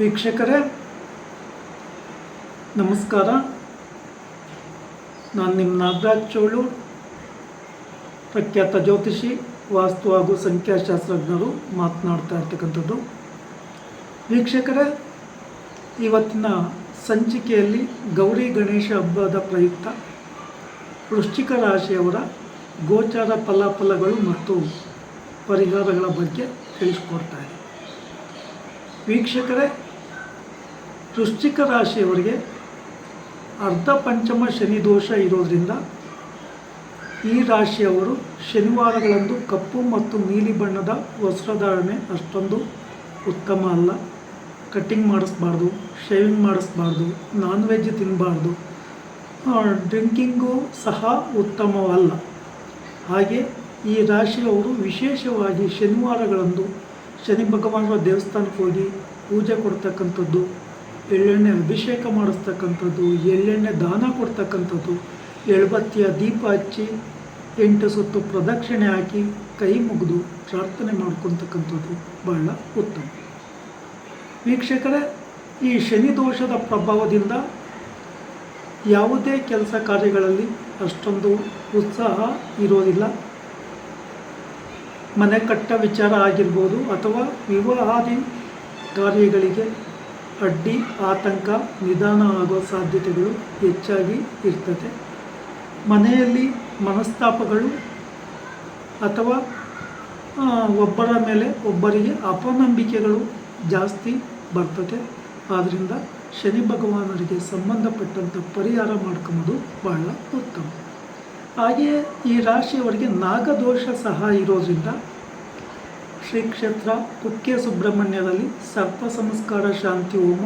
ವೀಕ್ಷಕರೇ, ನಮಸ್ಕಾರ. ನಾನು ನಿಮ್ಮ ನಾಗರಾಜ್ ಚೋಳು, ಪ್ರಖ್ಯಾತ ಜ್ಯೋತಿಷಿ, ವಾಸ್ತು ಹಾಗೂ ಸಂಖ್ಯಾಶಾಸ್ತ್ರಜ್ಞರು ಮಾತನಾಡ್ತಾ ಇರ್ತಕ್ಕಂಥದ್ದು. ವೀಕ್ಷಕರೇ, ಇವತ್ತಿನ ಸಂಚಿಕೆಯಲ್ಲಿ ಗೌರಿ ಗಣೇಶ ಹಬ್ಬದ ಪ್ರಯುಕ್ತ ವೃಶ್ಚಿಕ ರಾಶಿಯವರ ಗೋಚಾರ ಫಲಾಫಲಗಳು ಮತ್ತು ಪರಿಹಾರಗಳ ಬಗ್ಗೆ ತಿಳಿಸ್ಕೊಡ್ತಾ ಇದೆ ವೀಕ್ಷಕರೇ ವೃಶ್ಚಿಕ ರಾಶಿಯವರಿಗೆ ಅರ್ಧ ಪಂಚಮ ಶನಿ ದೋಷ ಇರೋದರಿಂದ ಈ ರಾಶಿಯವರು ಶನಿವಾರಗಳಂದು ಕಪ್ಪು ಮತ್ತು ನೀಲಿ ಬಣ್ಣದ ವಸ್ತ್ರಧಾರಣೆ ಅಷ್ಟೊಂದು ಉತ್ತಮ ಅಲ್ಲ. ಕಟ್ಟಿಂಗ್ ಮಾಡಿಸ್ಬಾರ್ದು, ಶೇವಿಂಗ್ ಮಾಡಿಸ್ಬಾರ್ದು ನಾನ್ ವೆಜ್ ತಿನ್ನಬಾರ್ದು ಡ್ರಿಂಕಿಂಗು ಸಹ ಉತ್ತಮವಲ್ಲ. ಹಾಗೆ ಈ ರಾಶಿಯವರು ವಿಶೇಷವಾಗಿ ಶನಿವಾರಗಳಂದು ಶನಿ ಭಗವಾನರ ದೇವಸ್ಥಾನಕ್ಕೆ ಹೋಗಿ ಪೂಜೆ ಕೊಡ್ತಕ್ಕಂಥದ್ದು ಎಳ್ಳೆಣ್ಣೆ ಅಭಿಷೇಕ ಮಾಡಿಸ್ತಕ್ಕಂಥದ್ದು, ಎಳ್ಳೆಣ್ಣೆ ದಾನ ಕೊಡ್ತಕ್ಕಂಥದ್ದು, ಎಳ್ಬತ್ತಿಯ ದೀಪ ಹಚ್ಚಿ, ಎಂಟು ಸುತ್ತು ಪ್ರದಕ್ಷಿಣೆ ಹಾಕಿ ಕೈ ಮುಗಿದು ಪ್ರಾರ್ಥನೆ ಮಾಡ್ಕೊತಕ್ಕಂಥದ್ದು ಬಹಳ ಉತ್ತಮ. ವೀಕ್ಷಕರೇ, ಈ ಶನಿ ದೋಷದ ಪ್ರಭಾವದಿಂದ ಯಾವುದೇ ಕೆಲಸ ಕಾರ್ಯಗಳಲ್ಲಿ ಅಷ್ಟೊಂದು ಉತ್ಸಾಹ ಇರೋದಿಲ್ಲ. ಮನೆ ಕಟ್ಟ ವಿಚಾರ ಆಗಿರ್ಬೋದು ಅಥವಾ ವಿವಾಹಾದಿ ಕಾರ್ಯಗಳಿಗೆ ಅಡ್ಡಿ, ಆತಂಕ, ನಿಧಾನ ಆಗೋ ಸಾಧ್ಯತೆಗಳು ಹೆಚ್ಚಾಗಿ ಇರ್ತದೆ. ಮನೆಯಲ್ಲಿ ಮನಸ್ತಾಪಗಳು ಅಥವಾ ಒಬ್ಬರ ಮೇಲೆ ಒಬ್ಬರಿಗೆ ಅಪನಂಬಿಕೆಗಳು ಜಾಸ್ತಿ ಬರ್ತದೆ. ಆದ್ದರಿಂದ ಶನಿ ಭಗವಾನರಿಗೆ ಸಂಬಂಧಪಟ್ಟಂಥ ಪರಿಹಾರ ಮಾಡ್ಕೊಂಬೋದು ಬಹಳ ಉತ್ತಮ. ಹಾಗೆಯೇ ಈ ರಾಶಿಯವರಿಗೆ ನಾಗದೋಷ ಸಹ ಇರೋದ್ರಿಂದ ಶ್ರೀ ಕ್ಷೇತ್ರ ಕುಕ್ಕೆ ಸುಬ್ರಹ್ಮಣ್ಯದಲ್ಲಿ ಸರ್ಪ ಸಂಸ್ಕಾರ ಶಾಂತಿ ಹೋಮ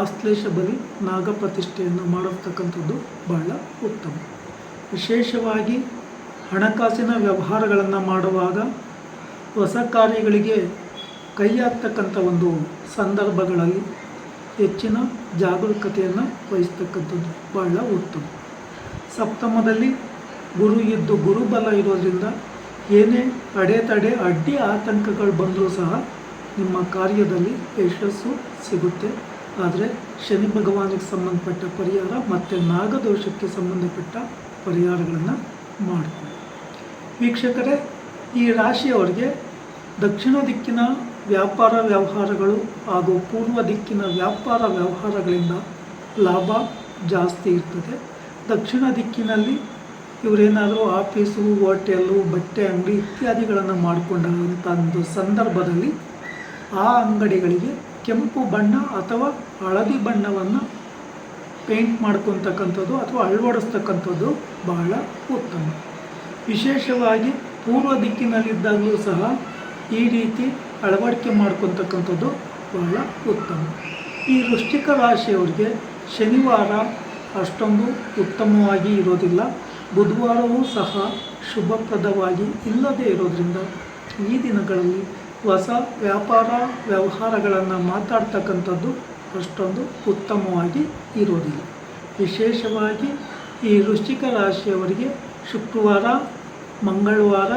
ಆಶ್ಲೇಷ ಬಲಿ ನಾಗಪ್ರತಿಷ್ಠೆಯನ್ನು ಮಾಡತಕ್ಕಂಥದ್ದು ಬಹಳ ಉತ್ತಮ. ವಿಶೇಷವಾಗಿ ಹಣಕಾಸಿನ ವ್ಯವಹಾರಗಳನ್ನು ಮಾಡುವಾಗ ಹೊಸ ಕಾರ್ಯಗಳಿಗೆ ಕೈ ಹಾಕ್ತಕ್ಕಂಥ ಒಂದು ಸಂದರ್ಭಗಳಲ್ಲಿ ಹೆಚ್ಚಿನ ಜಾಗರೂಕತೆಯನ್ನು ವಹಿಸ್ತಕ್ಕಂಥದ್ದು ಬಹಳ ಉತ್ತಮ. ಸಪ್ತಮದಲ್ಲಿ ಗುರು ಇದ್ದು ಗುರುಬಲ ಇರೋದ್ರಿಂದ ಏನೇ ಅಡೆತಡೆ ಅಡ್ಡಿ ಆತಂಕಗಳು ಬಂದರೂ ಸಹ ನಿಮ್ಮ ಕಾರ್ಯದಲ್ಲಿ ಯಶಸ್ಸು ಸಿಗುತ್ತೆ. ಆದರೆ ಶನಿ ಭಗವಾನಿಗೆ ಸಂಬಂಧಪಟ್ಟ ಪರಿಹಾರ ಮತ್ತು ನಾಗದೋಷಕ್ಕೆ ಸಂಬಂಧಪಟ್ಟ ಪರಿಹಾರಗಳನ್ನು ಮಾಡಿಕೊಳ್ಳಿ. ವೀಕ್ಷಕರೇ, ಈ ರಾಶಿಯವರಿಗೆ ದಕ್ಷಿಣ ದಿಕ್ಕಿನ ವ್ಯಾಪಾರ ವ್ಯವಹಾರಗಳು ಹಾಗೂ ಪೂರ್ವ ದಿಕ್ಕಿನ ವ್ಯಾಪಾರ ವ್ಯವಹಾರಗಳಿಂದ ಲಾಭ ಜಾಸ್ತಿ ಇರ್ತದೆ. ದಕ್ಷಿಣ ದಿಕ್ಕಿನಲ್ಲಿ ಇವರೇನಾದರೂ ಆಫೀಸು, ಹೋಟೆಲು, ಬಟ್ಟೆ, ಅಂಗಡಿ ಇತ್ಯಾದಿಗಳನ್ನು ಮಾಡಿಕೊಂಡಂಥ ಒಂದು ಸಂದರ್ಭದಲ್ಲಿ ಆ ಅಂಗಡಿಗಳಿಗೆ ಕೆಂಪು ಬಣ್ಣ ಅಥವಾ ಹಳದಿ ಬಣ್ಣವನ್ನು ಪೇಂಟ್ ಮಾಡ್ಕೊತಕ್ಕಂಥದ್ದು ಅಥವಾ ಅಳವಡಿಸ್ತಕ್ಕಂಥದ್ದು ಬಹಳ ಉತ್ತಮ. ವಿಶೇಷವಾಗಿ ಪೂರ್ವ ದಿಕ್ಕಿನಲ್ಲಿದ್ದಾಗಲೂ ಸಹ ಈ ರೀತಿ ಅಳವಡಿಕೆ ಮಾಡ್ಕೊತಕ್ಕಂಥದ್ದು ಬಹಳ ಉತ್ತಮ. ಈ ವೃಶ್ಚಿಕ ರಾಶಿಯವರಿಗೆ ಶನಿವಾರ ಅಷ್ಟೊಂದು ಉತ್ತಮವಾಗಿ ಇರೋದಿಲ್ಲ. ಬುಧವಾರವೂ ಸಹ ಶುಭಪ್ರದವಾಗಿ ಇಲ್ಲದೇ ಇರೋದ್ರಿಂದ ಈ ದಿನಗಳಲ್ಲಿ ಹೊಸ ವ್ಯಾಪಾರ ವ್ಯವಹಾರಗಳನ್ನು ಮಾತಾಡ್ತಕ್ಕಂಥದ್ದು ಅಷ್ಟೊಂದು ಉತ್ತಮವಾಗಿ ಇರೋದಿಲ್ಲ. ವಿಶೇಷವಾಗಿ ಈ ವೃಶ್ಚಿಕ ರಾಶಿಯವರಿಗೆ ಶುಕ್ರವಾರ, ಮಂಗಳವಾರ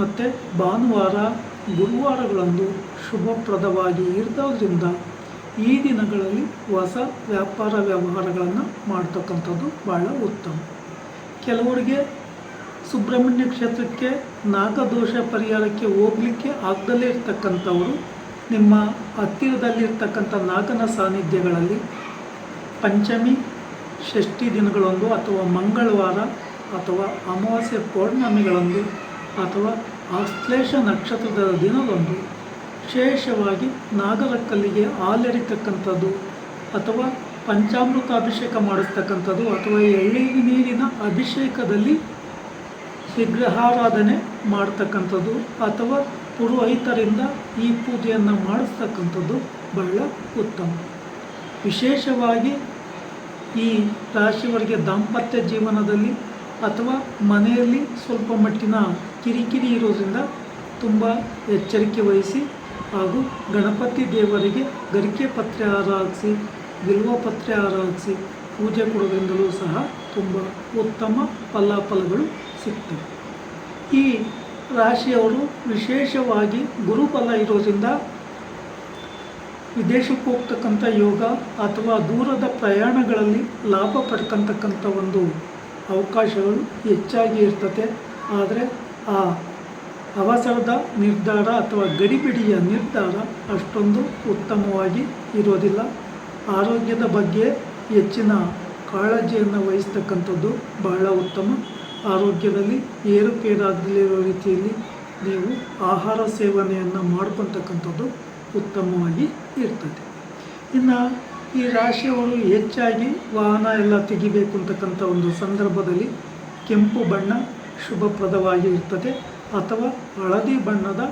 ಮತ್ತು ಭಾನುವಾರ, ಗುರುವಾರಗಳಂದು ಶುಭಪ್ರದವಾಗಿ ಇರೋದ್ರಿಂದ ಈ ದಿನಗಳಲ್ಲಿ ಹೊಸ ವ್ಯಾಪಾರ ವ್ಯವಹಾರಗಳನ್ನು ಮಾಡ್ತಕ್ಕಂಥದ್ದು ಭಾಳ ಉತ್ತಮ. ಕೆಲವರಿಗೆ ಸುಬ್ರಹ್ಮಣ್ಯ ಕ್ಷೇತ್ರಕ್ಕೆ ನಾಗದೋಷ ಪರಿಹಾರಕ್ಕೆ ಹೋಗಲಿಕ್ಕೆ ಆಗದಲ್ಲೇ ಇರ್ತಕ್ಕಂಥವರು ನಿಮ್ಮ ಹತ್ತಿರದಲ್ಲಿರ್ತಕ್ಕಂಥ ನಾಗನ ಸಾನ್ನಿಧ್ಯಗಳಲ್ಲಿ ಪಂಚಮಿ, ಷಷ್ಠಿ ದಿನಗಳೊಂದು ಅಥವಾ ಮಂಗಳವಾರ ಅಥವಾ ಅಮಾವಾಸ್ಯೆ ಪೌರ್ಣಮಿಗಳೊಂದು ಅಥವಾ ಆಶ್ಲೇಷ ನಕ್ಷತ್ರದ ದಿನದಂದು ವಿಶೇಷವಾಗಿ ನಾಗರ ಕಲ್ಲಿಗೆ ಹಾಲೆರಿತಕ್ಕಂಥದ್ದು ಅಥವಾ ಪಂಚಾಮೃತ ಅಭಿಷೇಕ ಮಾಡಿಸ್ತಕ್ಕಂಥದ್ದು ಅಥವಾ ಎಳ್ಳಿನ ನೀರಿನ ಅಭಿಷೇಕದಲ್ಲಿ ವಿಗ್ರಹಾರಾಧನೆ ಮಾಡ್ತಕ್ಕಂಥದ್ದು ಅಥವಾ ಪುರೋಹಿತರಿಂದ ಈ ಪೂಜೆಯನ್ನು ಮಾಡಿಸ್ತಕ್ಕಂಥದ್ದು ಬಹಳ ಉತ್ತಮ. ವಿಶೇಷವಾಗಿ ಈ ರಾಶಿಯವರಿಗೆ ದಾಂಪತ್ಯ ಜೀವನದಲ್ಲಿ ಅಥವಾ ಮನೆಯಲ್ಲಿ ಸ್ವಲ್ಪ ಮಟ್ಟಿನ ಕಿರಿಕಿರಿ ಇರೋದ್ರಿಂದ ತುಂಬ ಎಚ್ಚರಿಕೆ ವಹಿಸಿ ಹಾಗೂ ಗಣಪತಿ ದೇವರಿಗೆ ಗರಿಕೆ ಪತ್ರೆ ಹಾರ ಬಿಲ್ವ ಆರಾಧಿಸಿ ಪೂಜೆ ಕೊಡೋದ್ರಿಂದಲೂ ಸಹ ತುಂಬ ಉತ್ತಮ ಫಲಾಫಲಗಳು ಸಿಗ್ತವೆ. ಈ ರಾಶಿಯವರು ವಿಶೇಷವಾಗಿ ಗುರುಫಲ ಇರೋದ್ರಿಂದ ವಿದೇಶಕ್ಕೆ ಹೋಗ್ತಕ್ಕಂಥ ಯೋಗ ಅಥವಾ ದೂರದ ಪ್ರಯಾಣಗಳಲ್ಲಿ ಲಾಭ ಪಡ್ಕೊತಕ್ಕಂಥ ಒಂದು ಅವಕಾಶಗಳು ಹೆಚ್ಚಾಗಿ ಇರ್ತದೆ ಆದರೆ ಆ ಅವಸರದ ನಿರ್ಧಾರ ಅಥವಾ ಗಡಿಬಿಡಿಯ ನಿರ್ಧಾರ ಅಷ್ಟೊಂದು ಉತ್ತಮವಾಗಿ ಇರೋದಿಲ್ಲ. ಆರೋಗ್ಯದ ಬಗ್ಗೆ ಹೆಚ್ಚಿನ ಕಾಳಜಿಯನ್ನು ವಹಿಸ್ತಕ್ಕಂಥದ್ದು ಬಹಳ ಉತ್ತಮ. ಆರೋಗ್ಯದಲ್ಲಿ ಏರುಪೇರಾಗಲಿರೋ ರೀತಿಯಲ್ಲಿ ನೀವು ಆಹಾರ ಸೇವನೆಯನ್ನು ಮಾಡ್ಕೊತಕ್ಕಂಥದ್ದು ಉತ್ತಮವಾಗಿ ಇರ್ತದೆ. ಇನ್ನು ಈ ರಾಶಿಯವರು ಹೆಚ್ಚಾಗಿ ವಾಹನ ಎಲ್ಲ ತೆಗಿಬೇಕು ಅಂತಕ್ಕಂಥ ಒಂದು ಸಂದರ್ಭದಲ್ಲಿ ಕೆಂಪು ಬಣ್ಣ ಶುಭಪ್ರದವಾಗಿ ಇರ್ತದೆ. ಅಥವಾ ಹಳದಿ ಬಣ್ಣದ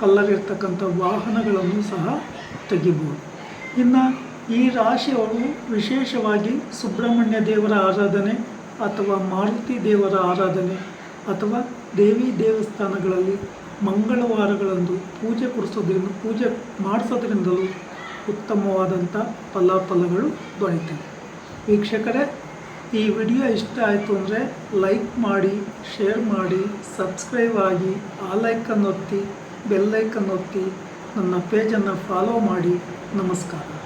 ಕಲ್ಲರ್ ಇರ್ತಕ್ಕಂಥ ವಾಹನಗಳನ್ನು ಸಹ ತೆಗಿಬೋದು. ಇನ್ನು ಈ ರಾಶಿಯವರು ವಿಶೇಷವಾಗಿ ಸುಬ್ರಹ್ಮಣ್ಯ ದೇವರ ಆರಾಧನೆ ಅಥವಾ ಮಾರುತಿ ದೇವರ ಆರಾಧನೆ ಅಥವಾ ದೇವಿ ದೇವಸ್ಥಾನಗಳಲ್ಲಿ ಮಂಗಳವಾರಗಳಂದು ಪೂಜೆ ಕೊಡಿಸೋದ್ರಿಂದ, ಪೂಜೆ ಮಾಡಿಸೋದ್ರಿಂದಲೂ ಉತ್ತಮವಾದಂಥ ಫಲಾಫಲಗಳು ದೊರೆಯುತ್ತವೆ. ವೀಕ್ಷಕರೇ, ಈ ವಿಡಿಯೋ ಇಷ್ಟ ಆಯಿತು ಅಂದರೆ ಲೈಕ್ ಮಾಡಿ, ಶೇರ್ ಮಾಡಿ, ಸಬ್ಸ್ಕ್ರೈಬ್ ಆಗಿ, ಆ ಲೈಕನ್ನು ಒತ್ತಿ ಬೆಲ್ಲೈಕನ್ನು ಒತ್ತಿ, ನನ್ನ ಪೇಜನ್ನು ಫಾಲೋ ಮಾಡಿ. ನಮಸ್ಕಾರ.